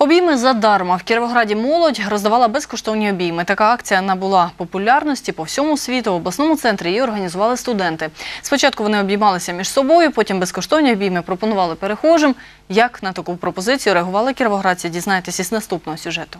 Обійми задарма. В Кіровограді молодь роздавала безкоштовні обійми. Така акція набула популярності по всьому світу. В обласному центрі її організували студенти. Спочатку вони обіймалися між собою, потім безкоштовні обійми пропонували перехожим. Як на таку пропозицію реагували кіровоградці, дізнаєтесь із наступного сюжету.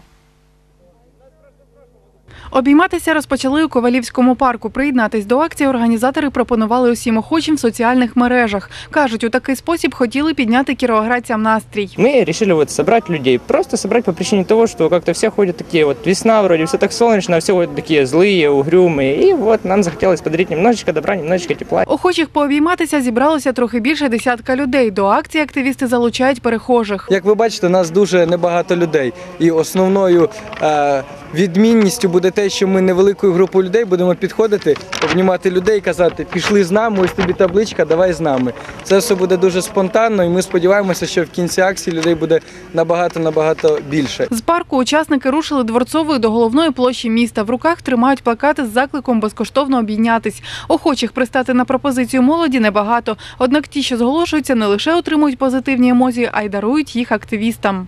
Обійматися розпочали у Ковалівському парку. Приєднатись до акції організатори пропонували усім охочим в соціальних мережах. Кажуть, у такий спосіб хотіли підняти кіровоградцям настрій. Мы решили вот собрать людей, просто собрать по причине того, что как-то все ходят такие вот весна вроде, все так солнечно, а все вот такие злые, угрюмые. И вот нам захотелось подарить немножечко добра, немножечко тепла. Охочих пообійматися зібралося трохи більше десятка людей. До акції активісти залучають перехожих. Як ви бачите, нас дуже небагато людей, і основною е, відмінністю буде те, що ми невеликою групою людей будемо підходити, обнімати людей і казати, пішли з нами, ось тобі табличка, давай з нами. Це все буде дуже спонтанно, і ми сподіваємося, що в кінці акції людей буде набагато набагато більше. З парку учасники рушили дворцовою до головної площі міста. В руках тримають плакати з закликом безкоштовно обійнятись. Охочих пристати на пропозицію молоді небагато. Однак ті, що зголошуються, не лише отримують позитивні емоції, а й дарують їх активістам.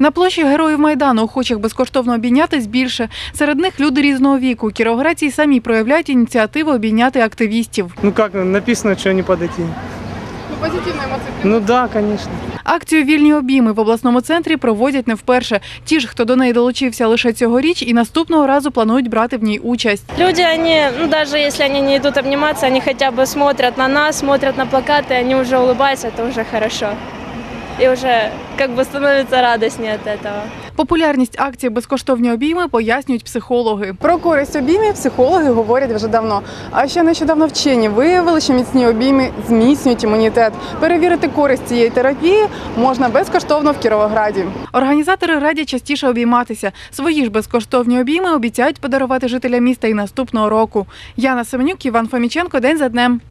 На площі Героїв Майдану охочих безкоштовно обійнятись більше. Серед них люди різного віку. Кіровоградці й самі проявляють ініціативу обійняти активістів. Ну как написано, что не подойти? Ну да, конечно. Акцію Вільні обійми в обласному центрі проводять не вперше. Ті ж, хто до неї долучився лише цьогоріч, і наступного разу планують брати в ній участь. Люди, они, ну даже если они не идут обниматься, они хотя бы смотрят на нас, смотрят на плакаты, они уже улыбаются, это уже хорошо. И уже как бы становится радостнее от этого. Популярність акції безкоштовні обійми пояснюють психологи. Про користь обіймів психологи говорять вже давно. А ще нещодавно вчені виявили, що міцні обійми зміцнюють імунітет. Перевірити користь цієї терапії можна безкоштовно в Кіровограді. Організатори радять частіше обійматися. Свої ж безкоштовні обійми обіцяють подарувати жителям міста і наступного року. Яна Семенюк, Іван Фоміченко. День за днем.